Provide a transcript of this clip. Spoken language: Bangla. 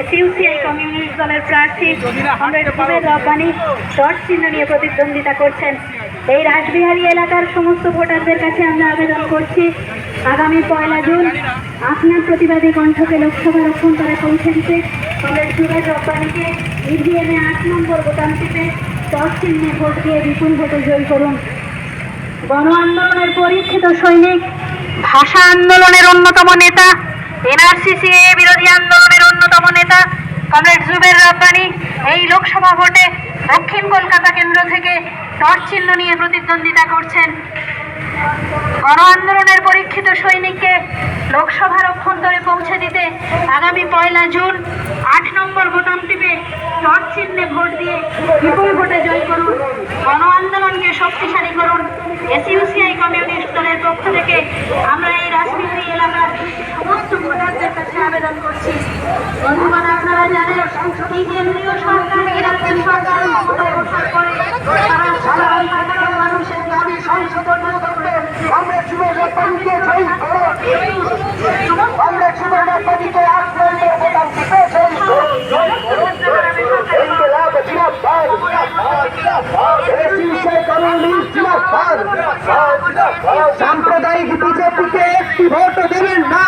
এসইউসিআই কমিউনিস্ট দলের প্রার্থী কমরেড জুবের রব্বানি চিহ্ন নিয়ে প্রতিদ্বন্দ্বিতা করছেন। এই রাসবিহারী এলাকার সমস্ত ভোটারদের কাছে আমরা আবেদন করছি, আগামী পয়লা জুন আপনার প্রতিবাদী কণ্ঠকে লোকসভার অভ্যন্তরে পৌঁছে দিতে। কমরেড জুবের রব্বানিকে ইভিএমে আট নম্বর বোতাম টিপে ডট চিহ্নে ভোট দিয়ে বিপুল ভোটে জয়ী করুন। গণ আন্দোলনের পরীক্ষিত সৈনিক, ভাষা আন্দোলনের অন্যতম নেতা এনআরসিসি বিরোধী আন্দোলনের অন্যতম নেতা কমরেড জুবের রব্বানি এই লোকসভা ভোটে দক্ষিণ কলকাতা কেন্দ্র থেকে টর্চ চিহ্ন নিয়ে প্রতিদ্বন্দ্বিতা করছেন গণ আন্দোলনের পরীক্ষিত সৈনিককে লোকসভার অভ্যন্তরে পৌঁছে দিতে আগামী পয়লা জুন আট নম্বর বোতাম টিপে টর্চ চিহ্নে ভোট দিয়ে বিপুল ভোটে জয় করুন। গণ আন্দোলনকে শক্তিশালী করুন। এসইউসিআই কমিউনিস্ট দলের পক্ষ থেকে আমরা এই রাজবিহারী এলাকার সমস্ত ভোটারদের কাছে আবেদন করছি। এই আমরা যুবের রপ্তানিকে জয়ী করো আমরা যুবের রপ্তানিকে আট নম্বর বোতাম টিপে জয়ী করো ইনকলাব জিন্দাবাদ এসিসে কমিউনিস্ট জিন্দাবাদ সাম্প্রদায়িক